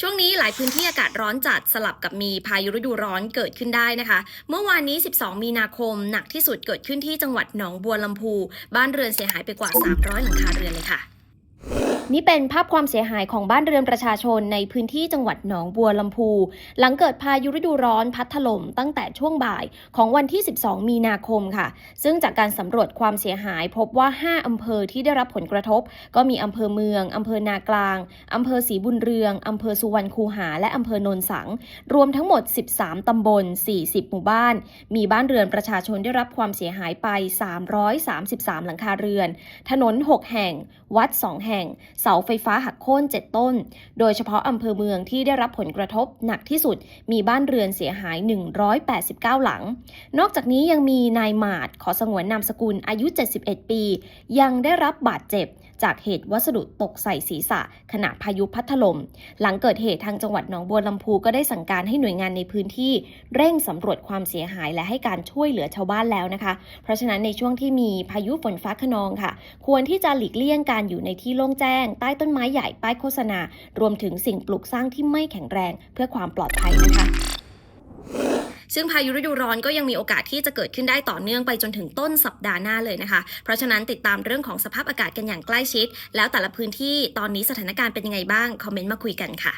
ช่วงนี้หลายพื้นที่อากาศร้อนจัดสลับกับมีพายุฤดูร้อนเกิดขึ้นได้นะคะ เมื่อวานนี้ 12 มีนาคมหนักที่สุดเกิดขึ้นที่จังหวัดหนองบัวลำพู บ้านเรือนเสียหายไปกว่า 300 หลังคาเรือนเลยค่ะ นี่เป็นภาพความเสียหายของบ้านเรือนประชาชนในพื้นที่จังหวัดหนองบัวลำพู หลังเกิดพายุฤดูร้อนพัดถล่มตั้งแต่ช่วงบ่ายของวันที่ 12 มีนาคมค่ะ ซึ่งจากการสำรวจความเสียหายพบว่า 5 อำเภอที่ได้รับผลกระทบ ก็มีอำเภอเมือง อำเภอนากลาง อำเภอศรีบุญเรือง อำเภอสุวรรณคูหา และอำเภอโนนสัง รวมทั้งหมด 13 ตำบล 40 หมู่บ้าน มีบ้านเรือนประชาชนได้รับความเสียหายไป 333 หลังคาเรือน ถนน 6 แห่ง วัด 2 แห่งเสาไฟฟ้าหักโค่น 7 ต้น โดยเฉพาะอำเภอเมืองที่ได้รับผลกระทบหนักที่สุด มีบ้านเรือนเสียหาย 189 หลัง นอกจากนี้ยังมีนายหมาดขอสงวนนามสกุลอายุ 71 ปี ยังได้รับบาดเจ็บจากเหตุวัสดุตกใส่ศีรษะ ขณะพายุพัดถล่ม หลังเกิดเหตุทางจังหวัดหนองบัวลำพูก็ได้สั่งการให้หน่วยงานในพื้นที่ เร่งสำรวจความเสียหายและให้การช่วยเหลือชาวบ้านแล้วนะคะ เพราะฉะนั้นในช่วงที่มีพายุฝนฟ้าขนองค่ะ ควรที่จะหลีกเลี่ยงการอยู่ในที่โล่งแจ้งง ใต้ต้นไม้ใหญ่ ป้ายโฆษณา รวมถึงสิ่งปลูกสร้างที่ไม่แข็งแรง เพื่อความปลอดภัยนะคะซึ่งพายุฤดูร้อนก็ยังมีโอกาสที่จะเกิดขึ้นได้ต่อเนื่องไปจนถึงต้นสัปดาห์หน้าเลยนะคะ เพราะฉะนั้นติดตามเรื่องของสภาพอากาศกันอย่างใกล้ชิด แล้วแต่ละพื้นที่ตอนนี้สถานการณ์เป็นยังไงบ้าง คอมเมนต์มาคุยกันค่ะ